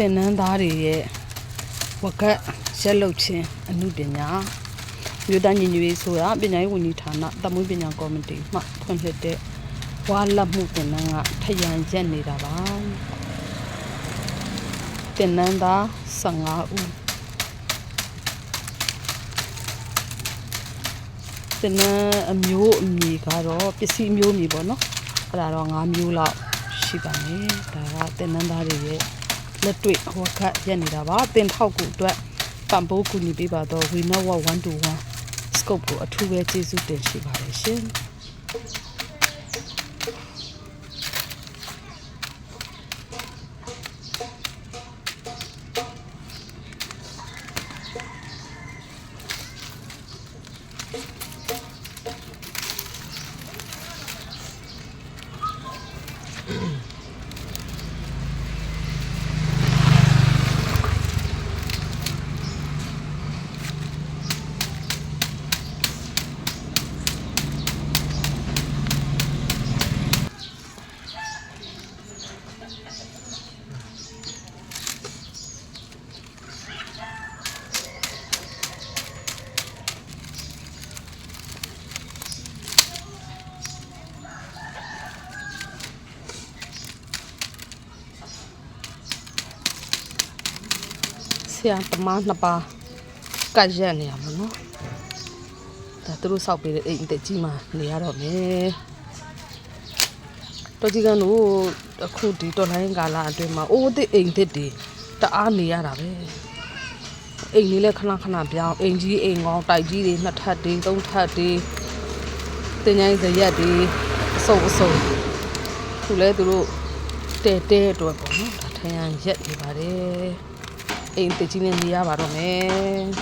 သင်တန်းသားတွေရဲ့ဝကတ်ရက်လုတ်ခြင်းအမှုပညာမြို့သားညီညွတ်ရေးဆိုတာပညာရေးဝန်ကြီးဌာနတမွေးပညာကော်မတီမှဖွင့်လှစ်တဲ့ဝါလက်မှုသင်တန်းကထရန်ရက်နေတာပါသင်တန်းသား15ဦးသင်တန်းအမျိုးအမည်ကတော့ပစ္စည်းအမျိုးအမည်ပေါ့နော်အဲ့ဒါတော့5မျိုးလောက်ရှိပါမယ်ဒါကသင်တန်းသားတွေရဲ့ လက်တွေ့ဟောခတ်ရက်နေတာပါတင်ထောက်ကူအတွက်ပံပိုးကူညီပေးပါတော့ we know what 121 scope ကိုအထူးပဲကျေးဇူးတင်ရှိပါတယ်ရှင်ဆ ရာတမနှစ်ပါးကတ်ရက်နေရမှာနော်ဒါသူတို့စောက်ပေးတဲ့အိမ်အတက်ကြီးမှနေရတော့မယ်တော်ကြီးကန်တို့အခုဒီတော်လိုင်းကာလအတွင်းမှာအိုးတစ်အိမ်တစ်တွေတအားနေရတာပဲအိမ်လေးလည်းခဏခဏပြောင်းအိမ်ကြီးအိမ်ကောင်းတိုက်ကြီးတွေနှစ်ထပ်တွေသုံးထပ်တွေတင်ချိုင်းဇရက်တွေအစုံအစုံသူလဲသူတို့တဲတဲအတွက်ပေါ့နော်ဒါထရန်ရက်နေပါတယ် အိမ်တကြီးနဲ့နေရပါတော့မယ်